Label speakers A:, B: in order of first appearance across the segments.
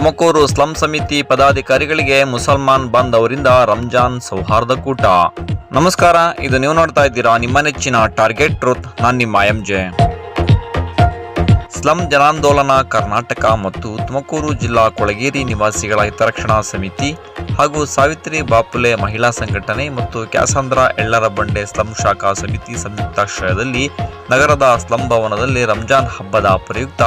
A: Tumakuru slum ಸಮಿತಿ ಪದಾಧಿಕಾರಿಗಳಿಗೆ ಮುಸಲ್ಮಾನ್ ಬಂದ್ ಅವರಿಂದ ರಂಜಾನ್ ಸೌಹಾರ್ದ ಕೂಟ. ನಮಸ್ಕಾರ, ಇದು ನೀವು ನೋಡ್ತಾ ಇದ್ದೀರಾ ನಿಮ್ಮ ನೆಚ್ಚಿನ ಟಾರ್ಗೆಟ್ ಟ್ರೂತ್ ನಾನು ನಿಮ್ಮ ಎಂ ಸ್ಲಂ ಜನಾಂದೋಲನ ಕರ್ನಾಟಕ ಮತ್ತು ತುಮಕೂರು ಜಿಲ್ಲಾ ಕೊಳಗೇರಿ ನಿವಾಸಿಗಳ ಹಿತರಕ್ಷಣಾ ಸಮಿತಿ ಹಾಗೂ ಸಾವಿತ್ರಿ ಬಾಪುಲೆ ಮಹಿಳಾ ಸಂಘಟನೆ ಮತ್ತು ಕ್ಯಾಸಂದ್ರ ಎಳ್ಳರ ಬಂಡೆ ಸ್ಲಂ ಶಾಖಾ ಸಮಿತಿ ಸಂಯುಕ್ತಾಶ್ರಯದಲ್ಲಿ ನಗರದ ಸ್ಲಂ ಭವನದಲ್ಲಿ ರಂಜಾನ್ ಹಬ್ಬದ ಪ್ರಯುಕ್ತ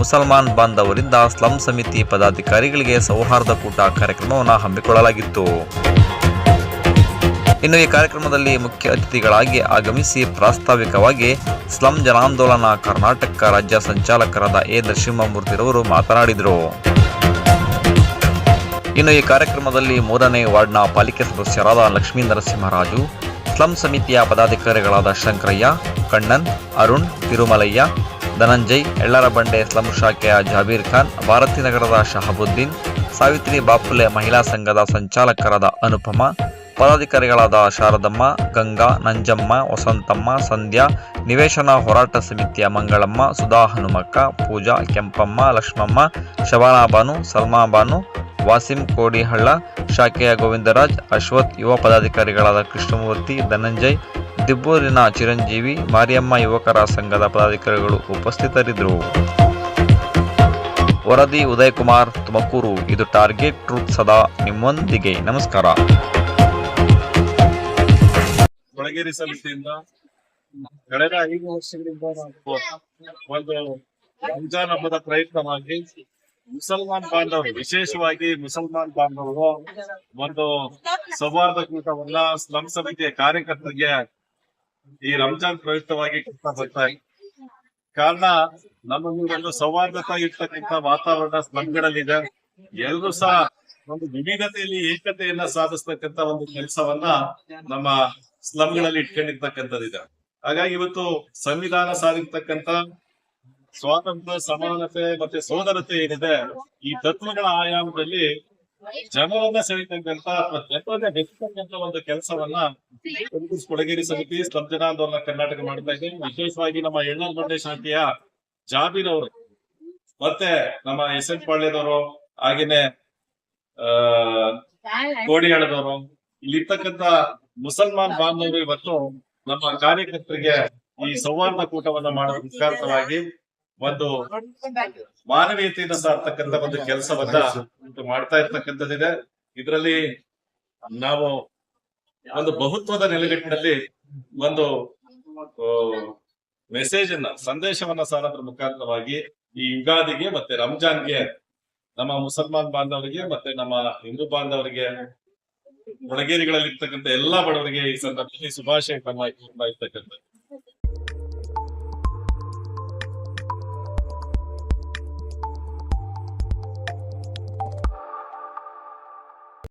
A: ಮುಸಲ್ಮಾನ್ ಬಾಂಧವರಿಂದ ಸ್ಲಂ ಸಮಿತಿ ಪದಾಧಿಕಾರಿಗಳಿಗೆ ಸೌಹಾರ್ದ ಕೂಟ ಕಾರ್ಯಕ್ರಮವನ್ನು ಹಮ್ಮಿಕೊಳ್ಳಲಾಗಿತ್ತು. ಇನ್ನು ಈ ಕಾರ್ಯಕ್ರಮದಲ್ಲಿ ಮುಖ್ಯ ಅತಿಥಿಗಳಾಗಿ ಆಗಮಿಸಿ ಪ್ರಾಸ್ತಾವಿಕವಾಗಿ ಸ್ಲಂ ಜನಾಂದೋಲನ ಕರ್ನಾಟಕ ರಾಜ್ಯ ಸಂಚಾಲಕರಾದ ಎ ನರಸಿಂಹಮೂರ್ತಿರವರು ಮಾತನಾಡಿದರು. ಇನ್ನು ಈ ಕಾರ್ಯಕ್ರಮದಲ್ಲಿ ಮೂರನೇ ವಾರ್ಡ್ನ ಪಾಲಿಕೆ ಸದಸ್ಯರಾದ ಲಕ್ಷ್ಮೀ ನರಸಿಂಹರಾಜು, ಸ್ಲಂ ಸಮಿತಿಯ ಪದಾಧಿಕಾರಿಗಳಾದ ಶಂಕರಯ್ಯ, ಕಣ್ಣನ್, ಅರುಣ್, ತಿರುಮಲಯ್ಯ, ಧನಂಜಯ್, ಎಳ್ಳರಬಂಡೆ ಸ್ಲಂ ಶಾಖೆಯ ಜಾಬೀರ್ ಖಾನ್ ಭಾರತೀನಗರದ ಶಹಬುದ್ದೀನ್, ಸಾವಿತ್ರಿ ಬಾಪುಲೆ ಮಹಿಳಾ ಸಂಘದ ಸಂಚಾಲಕರಾದ ಅನುಪಮ ಪದಾಧಿಕಾರಿಗಳಾದ ಶಾರದಮ್ಮ, ಗಂಗಾ, ನಂಜಮ್ಮ, ವಸಂತಮ್ಮ, ಸಂಧ್ಯಾ, ನಿವೇಶನ ಹೋರಾಟ ಸಮಿತಿಯ ಮಂಗಳಮ್ಮ, ಸುಧಾ ಹನುಮಕ್ಕ, ಪೂಜಾ, ಕೆಂಪಮ್ಮ, ಲಕ್ಷ್ಮಮ್ಮ, ಶಬಾನಾಬಾನು, ಸಲ್ಮಾಬಾನು, ವಾಸಿಂ ಕೋಡಿಹಳ್ಳ, ಶಾಖೆಯ ಗೋವಿಂದರಾಜ್, ಅಶ್ವಥ್ ಯುವ ಪದಾಧಿಕಾರಿಗಳಾದ ಕೃಷ್ಣಮೂರ್ತಿ, ಧನಂಜಯ್, ದಿಬ್ಬೂರಿನ ಚಿರಂಜೀವಿ, ಮಾರಿಯಮ್ಮ ಯುವಕರ ಸಂಘದ ಪದಾಧಿಕಾರಿಗಳು ಉಪಸ್ಥಿತರಿದ್ದರು. ವರದಿ ಉದಯ್ ಕುಮಾರ್ ತುಮಕೂರು. ಇದು ಟಾರ್ಗೆಟ್ ಟ್ರೂತ್ ಸದಾ. ನಿಮ್ಮೊಂದಿಗೆ ನಮಸ್ಕಾರ.
B: ಕೊಳಗೇರಿ ಸಮಿತಿಯಿಂದ ಕಳೆದ ಐದು ವರ್ಷಗಳಿಂದ ನಾವು ಒಂದು ರಂಜಾನ್ ಹಬ್ಬದ ಪ್ರಯತ್ನವಾಗಿ ಮುಸಲ್ಮಾನ್ ಬಾಂಧವರು ವಿಶೇಷವಾಗಿ ಮುಸಲ್ಮಾನ್ ಬಾಂಧವರು ಒಂದು ಸೌಹಾರ್ದ ಕೂಟವನ್ನ ಸ್ಲಂ ಸಮಿತಿಯ ಕಾರ್ಯಕರ್ತರಿಗೆ ಈ ರಂಜಾನ್ ಪ್ರಯುಕ್ತವಾಗಿ ಕೊಡ್ತಾ ಬರ್ತಾ ಕಾರಣ ನಮ್ಮ ಒಂದು ಸೌಹಾರ್ದತೆ ವಾತಾವರಣ ಸ್ಲಂಗಳಲ್ಲಿದೆ. ಎಲ್ಲರೂ ಸಹ ಒಂದು ವಿವಿಧತೆಯಲ್ಲಿ ಏಕತೆಯನ್ನ ಸಾಧಿಸ್ತಕ್ಕಂತ ಒಂದು ಕೆಲಸವನ್ನ ನಮ್ಮ ಸ್ಲಂಗಳಲ್ಲಿ ಇಟ್ಕೊಂಡಿರ್ತಕ್ಕಂಥದ್ದಿದೆ ಹಾಗಾಗಿ ಇವತ್ತು ಸಂವಿಧಾನ ಸಾರಿರ್ತಕ್ಕಂಥ ಸ್ವಾತಂತ್ರ್ಯ ಸಮಾನತೆ ಮತ್ತೆ ಸೋದರತೆ ಏನಿದೆ ಈ ತತ್ವಗಳ ಆಯಾಮದಲ್ಲಿ ಜನರನ್ನ ಸೆಳಿತಕ್ಕಂತ ಅಥವಾ ಜನರನ್ನ ಒಂದು ಕೆಲಸವನ್ನ ಕೊಡಗೇರಿ ಕೊಳಗೇರಿ ಸಮಿತಿ ಜನ ಆಂದೋಲನ ಕರ್ನಾಟಕ ಮಾಡ್ತಾ ಇದೆ. ವಿಶೇಷವಾಗಿ ನಮ್ಮ ಎಳ್ಳರ್ ಬಂಡೆ ಶಾಂತಿಯ ಜಾಬೀರ್ ಅವರು ಮತ್ತೆ ನಮ್ಮ ಎಸ್ ಎನ್ ಪಾಳ್ಯದವರು ಹಾಗೇನೆ ಆ ಕೋಡಿಯಾಳದವರು ಇಲ್ಲಿರ್ತಕ್ಕಂಥ ಮುಸಲ್ಮಾನ್ ಬಾಂಧವರು ಇವತ್ತು ನಮ್ಮ ಕಾರ್ಯಕರ್ತರಿಗೆ ಈ ಸೌಹಾರ್ದ ಕೂಟವನ್ನ ಮಾಡೋದ್ರ ಮುಖಾಂತರವಾಗಿ ಒಂದು ಮಾನವೀಯತೆಯಿಂದ ಸಾರ್ತಕ್ಕಂತ ಒಂದು ಕೆಲಸವನ್ನ ಮಾಡ್ತಾ ಇರ್ತಕ್ಕಂಥದ್ದಿದೆ. ಇದರಲ್ಲಿ ನಾವು ಒಂದು ಬಹುತ್ವದ ನೆಲೆಗಟ್ಟಿನಲ್ಲಿ ಒಂದು ಮೆಸೇಜ್ ಅನ್ನ ಸಂದೇಶವನ್ನ ಸಾರೋದ್ರ ಮುಖಾಂತರವಾಗಿ ಈ ಯುಗಾದಿಗೆ ಮತ್ತೆ ರಂಜಾನ್ಗೆ, ನಮ್ಮ ಮುಸಲ್ಮಾನ್ ಬಾಂಧವರಿಗೆ ಮತ್ತೆ ನಮ್ಮ ಹಿಂದೂ ಬಾಂಧವರಿಗೆ ಒಳಗೇರಿಗಳಲ್ಲಿ ಇರ್ತಕ್ಕಂಥ ಎಲ್ಲಾ ಬಡವರಿಗೆ ಈ ಸಂದರ್ಭದಲ್ಲಿ ಶುಭಾಶಯ ಇರ್ತಕ್ಕಂಥ